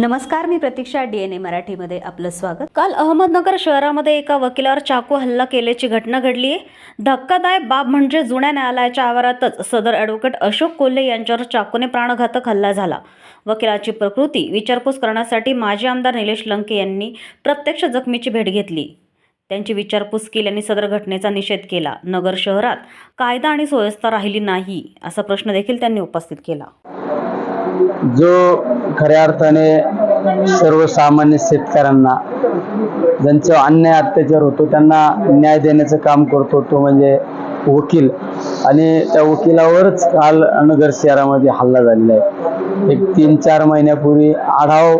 नमस्कार मी प्रतीक्षा D N ए मराठीमध्ये आपलं स्वागत. काल अहमदनगर शहरामध्ये एका वकिलावर चाकू हल्ला केल्याची घटना घडली आहे. धक्कादायक बाब म्हणजे जुन्या न्यायालयाच्या आवारातच सदर ॲडव्होकेट अशोक कोल्हे यांच्यावर चाकूने प्राणघातक हल्ला झाला. वकिलाची प्रकृती विचारपूस करण्यासाठी माजी आमदार निलेश लंके यांनी प्रत्यक्ष जखमीची भेट घेतली. त्यांची विचारपूस केल्याने सदर घटनेचा निषेध केला. नगर शहरात कायदा आणि सुव्यवस्था राहिली नाही असा प्रश्न देखील त्यांनी उपस्थित केला. जो खऱ्या अर्थाने सर्वसामान्य शेतकऱ्यांना ज्यांचं अन्याय अत्याचार होतो त्यांना न्याय देण्याचं काम करतो तो म्हणजे वकील. आणि त्या वकिलावरच काल नगर शहरामध्ये हल्ला झालेला आहे. एक तीन चार महिन्यापूर्वी आढाव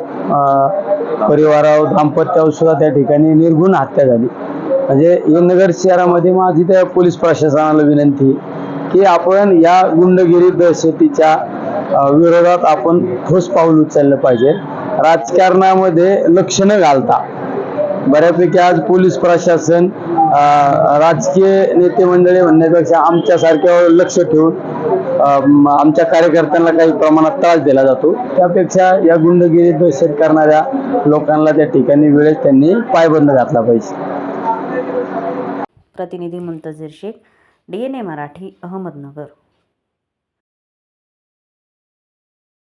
परिवारावर दाम्पत्यावर सुद्धा त्या ठिकाणी निर्गुण हत्या झाली. म्हणजे नगर शहरामध्ये माझी त्या पोलीस प्रशासनाला विनंती की आपण या गुंडगिरी दहशतीच्या विरोधात आपण ठोस पाऊल उचललं पाहिजे. राजकारणामध्ये लक्ष न घालता बऱ्यापैकी आज पोलीस प्रशासन राजकीय नेते मंडळी म्हणण्यापेक्षा आमच्यासारख्यावर लक्ष ठेवून आमच्या कार्यकर्त्यांना काही प्रमाणात त्रास दिला जातो. त्यापेक्षा या गुंडगिरी दहशत करणाऱ्या लोकांना त्या ठिकाणी वेळेत त्यांनी पायबंद घातला पाहिजे. प्रतिनिधी Muntazir Sheikh D N A Marathi Ahmednagar.